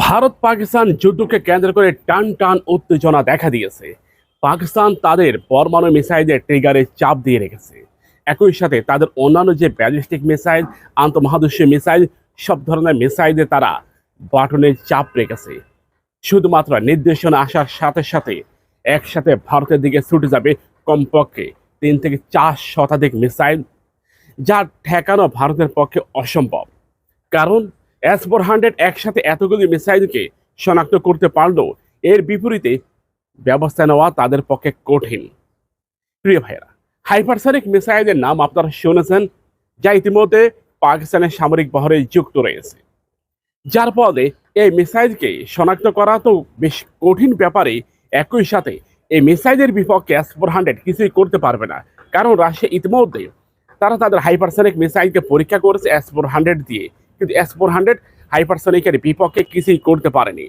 ভারত পাকিস্তান যুদ্ধকে কেন্দ্র করে টান টান উত্তেজনা দেখা দিয়েছে। পাকিস্তান তাদের পরমাণু মিসাইলের ট্রিগারে চাপ দিয়ে রেখেছে। একই সাথে তাদের অন্যান্য যে ব্যালিস্টিক মিসাইল আন্তঃমহাদেশীয় মিসাইল সব ধরনের মিসাইলে তারা বাটনের চাপ রেখেছে। শুধুমাত্র নির্দেশনা আসার সাথে সাথে একসাথে ভারতের দিকে ছুটে যাবে কমপক্ষে তিন থেকে চার শতাধিক মিসাইল যা ঠেকানো ভারতের পক্ষে অসম্ভব। কারণ এস ফোর হান্ড্রেড একসাথে এতগুলি মিসাইলকে শনাক্ত করতে পারলেও এর বিপরীতে ব্যবস্থা নেওয়া তাদের পক্ষে কঠিন। প্রিয় ভাইয়েরা, হাইপারসনিক মিসাইলের নাম আপনারা শুনেছেন, যা ইতিমধ্যে পাকিস্তানের সামরিক বহরে যুক্ত রয়েছে। যার ফলে এই মিসাইলকে শনাক্ত করা তো বেশ কঠিন ব্যাপারে একই সাথে এই মিসাইলের বিপক্ষে এস ফোর হান্ড্রেড কিছুই করতে পারবে না। কারণ রাশিয়া ইতিমধ্যে তারা তাদের হাইপারসনিক মিসাইলকে পরীক্ষা করেছে এস ফোর হান্ড্রেড দিয়ে। কিন্তু এস ফোর হান্ড্রেড হাইপারসনিকের বিপক্ষে কিছুই করতে পারেনি।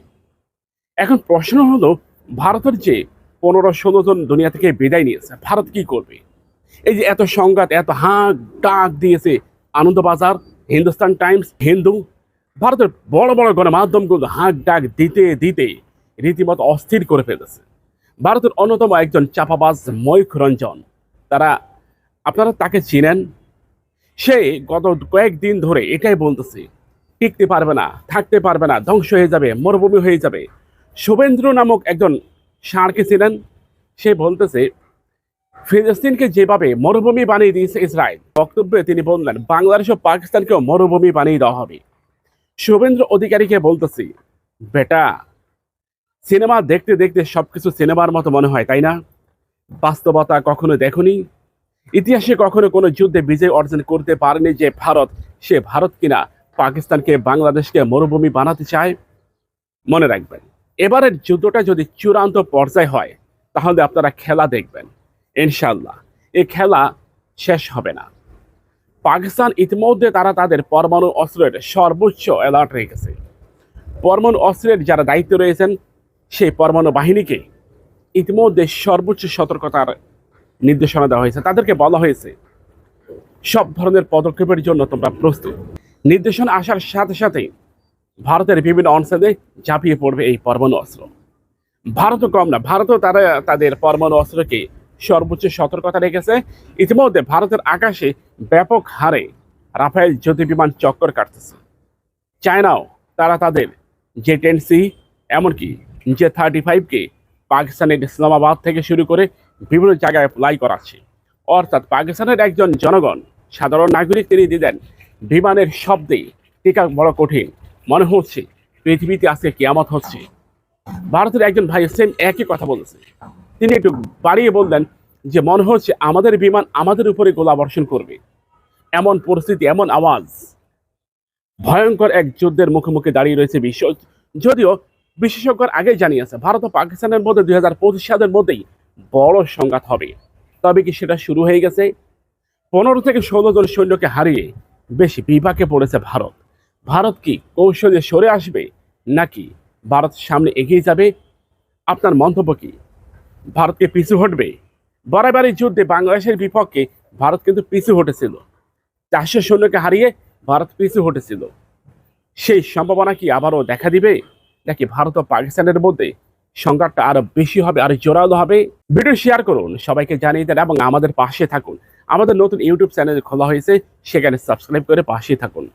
এখন প্রশ্ন হলো, ভারতের যে পনেরো ষোলো জন দুনিয়া থেকে বিদায় নিয়েছে, ভারত কি করবে? এই যে এত সংঘাত, এত হাঁক ডাক দিয়েছে আনন্দবাজার, হিন্দুস্তান টাইমস, হিন্দু, ভারতের বড় বড় গণমাধ্যমগুলো হাঁক ডাক দিতে দিতে রীতিমতো অস্থির করে ফেলেছে। ভারতের অন্যতম একজন চাপাবাজ ময়ূখ রঞ্জন, তারা, আপনারা তাকে চিনেন? সে গত কয়েকদিন ধরে এটাই বলতেছে। টিকতে পারবে না, থাকতে পারবে না, ধ্বংস হয়ে যাবে, মরুভূমি হয়ে যাবে। শুভেন্দ্র নামক একজন ষাঁড়কে ছিলেন, সে বলতেছে, ফিলিস্তিনকে যেভাবে মরুভূমি বানিয়ে দিয়েছে ইসরায়েল, বক্তব্যে তিনি বললেন, বাংলাদেশ ও পাকিস্তানকেও মরুভূমি বানিয়ে দেওয়া হবে। শুভেন্দ্র অধিকারীকে বলতেছি, বেটা, সিনেমা দেখতে দেখতে সবকিছু সিনেমার মতো মনে হয়, তাই না? বাস্তবতা কখনো দেখনি? ইতিহাসে কখনো কোনো যুদ্ধে বিজয় অর্জন করতে পারেনি যে ভারত, সে ভারত কিনা? পাকিস্তানকে, বাংলাদেশকে মরুভূমি বানাতে চায়? মনে রাখবেন, এবারের যুদ্ধটা যদি চূড়ান্ত পর্যায়ে হয়, তাহলে আপনারা খেলা দেখবেন ইনশাল্লাহ এই খেলা শেষ হবে না। পাকিস্তান ইতিমধ্যে তারা তাদের পরমাণু অস্ত্রের সর্বোচ্চ অ্যালার্ট রেখেছে। পরমাণু অস্ত্রের যারা দায়িত্ব রয়েছেন, সেই পরমাণু বাহিনীকে ইতিমধ্যে সর্বোচ্চ সতর্কতার নির্দেশনা দেওয়া হয়েছে। তাদেরকে বলা হয়েছে, সব ধরনের পদক্ষেপের জন্য তোমরা প্রস্তুত। নির্দেশনা আসার সাথে সাথে ভারতের বিভিন্ন অঞ্চলে ঝাঁপিয়ে পড়বে এই পরমাণু অস্ত্র। ভারতও কম না, ভারতও তারা তাদের পরমাণু অস্ত্রকে সর্বোচ্চ সতর্কতা রেখেছে। ইতিমধ্যে ভারতের আকাশে ব্যাপক হারে রাফায়েল জ্যোতি বিমান চক্কর কাটতেছে। চায়নাও তারা তাদের জে টেন সি, এমনকি জে থার্টি ফাইভকে পাকিস্তানের ইসলামাবাদ থেকে শুরু করে বিভিন্ন জায়গায় ফ্লাই করাচ্ছে। অর্থাৎ পাকিস্তানের একজন জনগণ, সাধারণ নাগরিক তিনি দিলেন বিমানের শব্দে, টিকা বড় কঠিন। মনে হচ্ছে পৃথিবীতে আজকে কেয়ামত হচ্ছে। ভারতের একজন ভাই সেম একই কথা বলেছে। তিনি একটু বাড়িয়ে বললেন যে, মনে হচ্ছে আমাদের বিমান আমাদের উপরে গোলাবর্ষণ করবে। এমন পরিস্থিতি, এমন আওয়াজ। ভয়ঙ্কর এক যুদ্ধের মুখোমুখি দাঁড়িয়ে রয়েছে বিশ্ব যদিও বিশেষজ্ঞর আগেই জানিয়েছে, ভারত ও পাকিস্তানের মধ্যে দুই হাজার পঁচিশ সালের মধ্যেই বড় সংঘাত হবে। তবে কি সেটা শুরু হয়ে গেছে? পনেরো থেকে ষোলো জন সৈন্যকে হারিয়ে বেশি বিপাকে পড়েছে ভারত। ভারত কি কৌশলে সরে আসবে, নাকি ভারত সামনে এগিয়ে যাবে? আপনার মন্তব্য কি? ভারতকে পিছু হটবে? বারাবারই যুদ্ধে বাংলাদেশের বিপক্ষে ভারত কিন্তু পিছু হটেছিল। চারশো সৈন্যকে হারিয়ে ভারত পিছু হটেছিল। সেই সম্ভাবনা কি আবারও দেখা দিবে? নাকি ভারত ও পাকিস্তানের মধ্যে সংঘাতটা আরও বেশি হবে, আরও জোরালো হবে? ভিডিও শেয়ার করুন, সবাইকে জানিয়ে দেন এবং আমাদের পাশে থাকুন। আমাদের নতুন ইউটিউব চ্যানেল খোলা হয়েছে, সেখানে সাবস্ক্রাইব করে পাশে থাকুন।